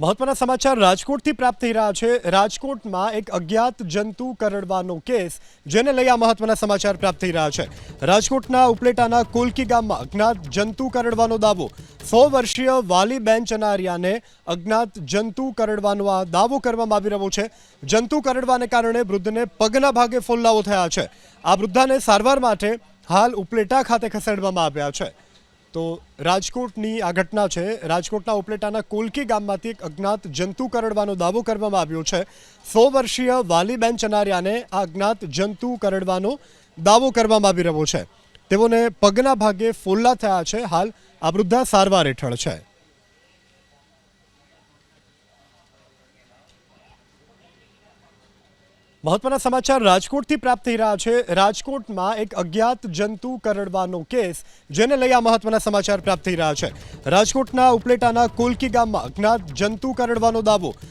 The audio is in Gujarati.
મહત્વના સમાચાર રાજકોટથી પ્રાપ્ત થઈ રહ્યા છે. રાજકોટમાં એક અજ્ઞાત જંતુ કરડવાનો કેસ, જેને લઈ આ મહત્વના સમાચાર પ્રાપ્ત થઈ રહ્યા છે. રાજકોટના ઉપલેટાના કોલકી ગામમાં અજ્ઞાત જંતુ કરડવાનો દાવો. સો વર્ષીય વાલીબેન ચનારિયાને અજ્ઞાત જંતુ કરડવાનો આ દાવો કરવામાં આવી રહ્યો છે. જંતુ કરડવાને કારણે વૃદ્ધને પગના ભાગે ફોલ્લાઓ થયા છે. આ વૃદ્ધાને સારવાર માટે હાલ ઉપલેટા ખાતે ખસેડવામાં આવ્યા છે. તો રાજકોટની આ ઘટના છે. રાજકોટના ઉપલેટાના કોલકી ગામમાંથી એક અજ્ઞાત જંતુ કરડવાનો દાવો કરવામાં આવ્યો છે. સો વર્ષીય વાલીબેન ચનારિયાને આ અજ્ઞાત જંતુ કરડવાનો દાવો કરવામાં આવી રહ્યો છે. તેઓને પગના ભાગે ફોલ્લા થયા છે. હાલ આ વૃદ્ધા સારવાર હેઠળ છે. મહત્વના સમાચાર રાજકોટથી પ્રાપ્ત થઈ રહ્યા છે. રાજકોટમાં એક અજ્ઞાત જંતુ કરડવાનો કેસ, જેને લઈ આ મહત્વના સમાચાર પ્રાપ્ત થઈ રહ્યા છે. રાજકોટના ઉપલેટાના કોલકી ગામમાં અજ્ઞાત જંતુ કરડવાનો દાવો